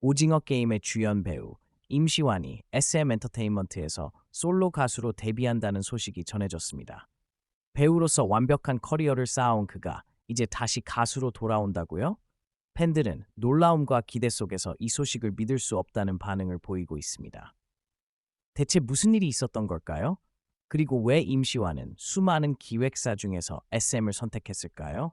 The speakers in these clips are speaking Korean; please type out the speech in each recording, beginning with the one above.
오징어 게임의 주연 배우 임시완이 SM 엔터테인먼트에서 솔로 가수로 데뷔한다는 소식이 전해졌습니다. 배우로서 완벽한 커리어를 쌓아온 그가 이제 다시 가수로 돌아온다고요? 팬들은 놀라움과 기대 속에서 이 소식을 믿을 수 없다는 반응을 보이고 있습니다. 대체 무슨 일이 있었던 걸까요? 그리고 왜 임시완은 수많은 기획사 중에서 SM을 선택했을까요?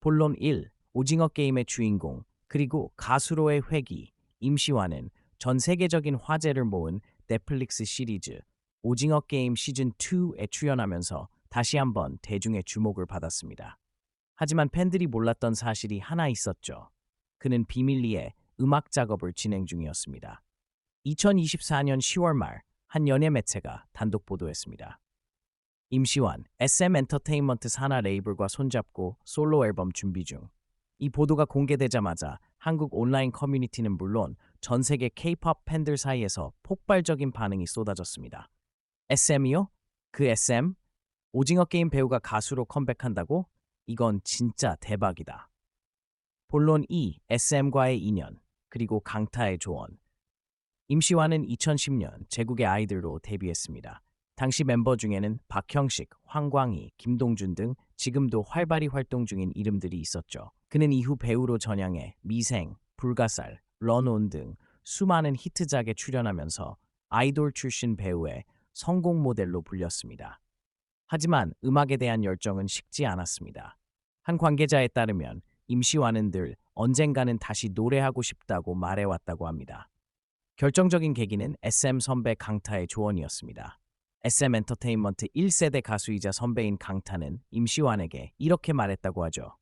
본론 1. 오징어 게임의 주인공 그리고 가수로의 회귀 임시완은 전 세계적인 화제를 모은 넷플릭스 시리즈 오징어 게임 시즌 2에 출연하면서 다시 한번 대중의 주목을 받았습니다. 하지만 팬들이 몰랐던 사실이 하나 있었죠. 그는 비밀리에 음악 작업을 진행 중이었습니다. 2024년 10월 말 한 연예 매체가 단독 보도했습니다. 임시완, SM 엔터테인먼트 산하 레이블과 손잡고 솔로 앨범 준비 중. 이 보도가 공개되자마자 한국 온라인 커뮤니티는 물론 전 세계 K-팝 팬들 사이에서 폭발적인 반응이 쏟아졌습니다. SM이요? 그 SM? 오징어 게임 배우가 가수로 컴백한다고? 이건 진짜 대박이다. 본론 2. SM과의 인연, 그리고 강타의 조언. 임시완은 2010년 제국의 아이들로 데뷔했습니다. 당시 멤버 중에는 박형식, 황광희, 김동준 등 지금도 활발히 활동 중인 이름들이 있었죠. 그는 이후 배우로 전향해 미생, 불가살, 런온 등 수많은 히트작에 출연하면서 아이돌 출신 배우의 성공 모델로 불렸습니다. 하지만 음악에 대한 열정은 식지 않았습니다. 한 관계자에 따르면 임시완은 늘 언젠가는 다시 노래하고 싶다고 말해왔다고 합니다. 결정적인 계기는 SM 선배 강타의 조언이었습니다. SM 엔터테인먼트 1세대 가수이자 선배인 강타는 임시완에게 이렇게 말했다고 하죠.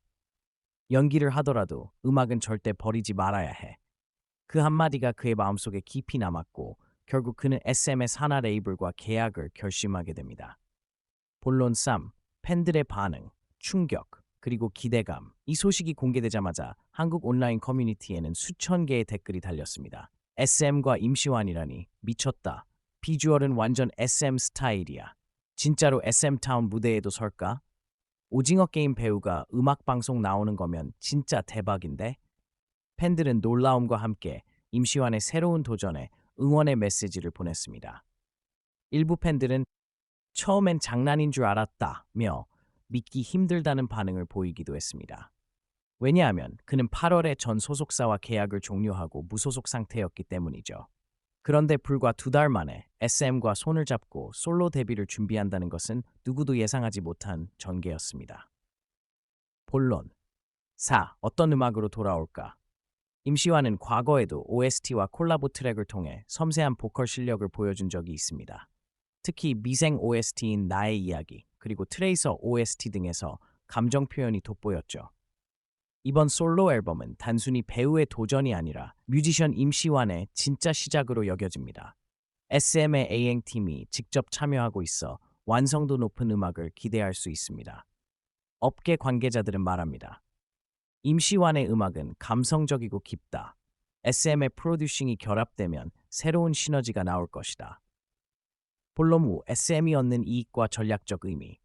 연기를 하더라도 음악은 절대 버리지 말아야 해. 그 한마디가 그의 마음속에 깊이 남았고 결국 그는 SM의 산하 레이블과 계약을 결심하게 됩니다. 본론 3. 팬들의 반응, 충격, 그리고 기대감. 이 소식이 공개되자마자 한국 온라인 커뮤니티에는 수천 개의 댓글이 달렸습니다. SM과 임시완이라니 미쳤다. 비주얼은 완전 SM 스타일이야. 진짜로 SM타운 무대에도 설까? 오징어 게임 배우가 음악 방송 나오는 거면 진짜 대박인데? 팬들은 놀라움과 함께 임시완의 새로운 도전에 응원의 메시지를 보냈습니다. 일부 팬들은 처음엔 장난인 줄 알았다며 믿기 힘들다는 반응을 보이기도 했습니다. 왜냐하면 그는 8월에 전 소속사와 계약을 종료하고 무소속 상태였기 때문이죠. 그런데 불과 두 달 만에 SM과 손을 잡고 솔로 데뷔를 준비한다는 것은 누구도 예상하지 못한 전개였습니다. 본론 4. 어떤 음악으로 돌아올까? 임시완은 과거에도 OST와 콜라보 트랙을 통해 섬세한 보컬 실력을 보여준 적이 있습니다. 특히 미생 OST인 나의 이야기, 그리고 트레이서 OST 등에서 감정 표현이 돋보였죠. 이번 솔로 앨범은 단순히 배우의 도전이 아니라 뮤지션 임시완의 진짜 시작으로 여겨집니다. SM의 A행팀이 직접 참여하고 있어 완성도 높은 음악을 기대할 수 있습니다. 업계 관계자들은 말합니다. 임시완의 음악은 감성적이고 깊다. SM의 프로듀싱이 결합되면 새로운 시너지가 나올 것이다. 후 SM이 얻는 이익과 전략적 의미,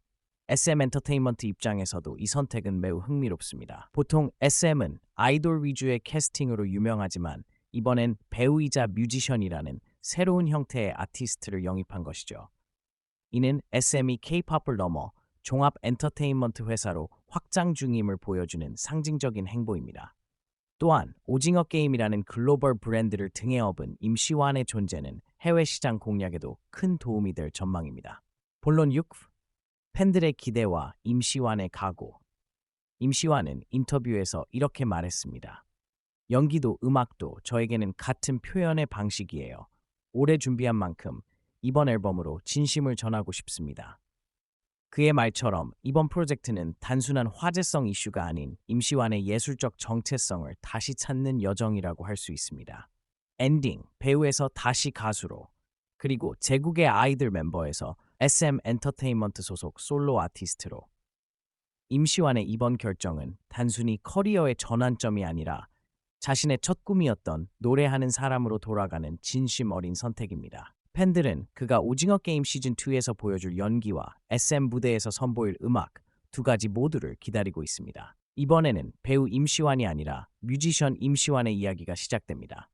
SM 엔터테인먼트 입장에서도 이 선택은 매우 흥미롭습니다. 보통 SM은 아이돌 위주의 캐스팅으로 유명하지만 이번엔 배우이자 뮤지션이라는 새로운 형태의 아티스트를 영입한 것이죠. 이는 SM이 K-팝을 넘어 종합 엔터테인먼트 회사로 확장 중임을 보여주는 상징적인 행보입니다. 또한 오징어 게임이라는 글로벌 브랜드를 등에 업은 임시완의 존재는 해외 시장 공략에도 큰 도움이 될 전망입니다. 본론 6. 팬들의 기대와 임시완의 각오. 임시완은 인터뷰에서 이렇게 말했습니다. 연기도 음악도 저에게는 같은 표현의 방식이에요. 오래 준비한 만큼 이번 앨범으로 진심을 전하고 싶습니다. 그의 말처럼 이번 프로젝트는 단순한 화제성 이슈가 아닌 임시완의 예술적 정체성을 다시 찾는 여정이라고 할 수 있습니다. 엔딩, 배우에서 다시 가수로, 그리고 제국의 아이들 멤버에서 SM 엔터테인먼트 소속 솔로 아티스트로 임시완의 이번 결정은 단순히 커리어의 전환점이 아니라 자신의 첫 꿈이었던 노래하는 사람으로 돌아가는 진심 어린 선택입니다. 팬들은 그가 오징어 게임 시즌2에서 보여줄 연기와 SM 무대에서 선보일 음악 두 가지 모두를 기다리고 있습니다. 이번에는 배우 임시완이 아니라 뮤지션 임시완의 이야기가 시작됩니다.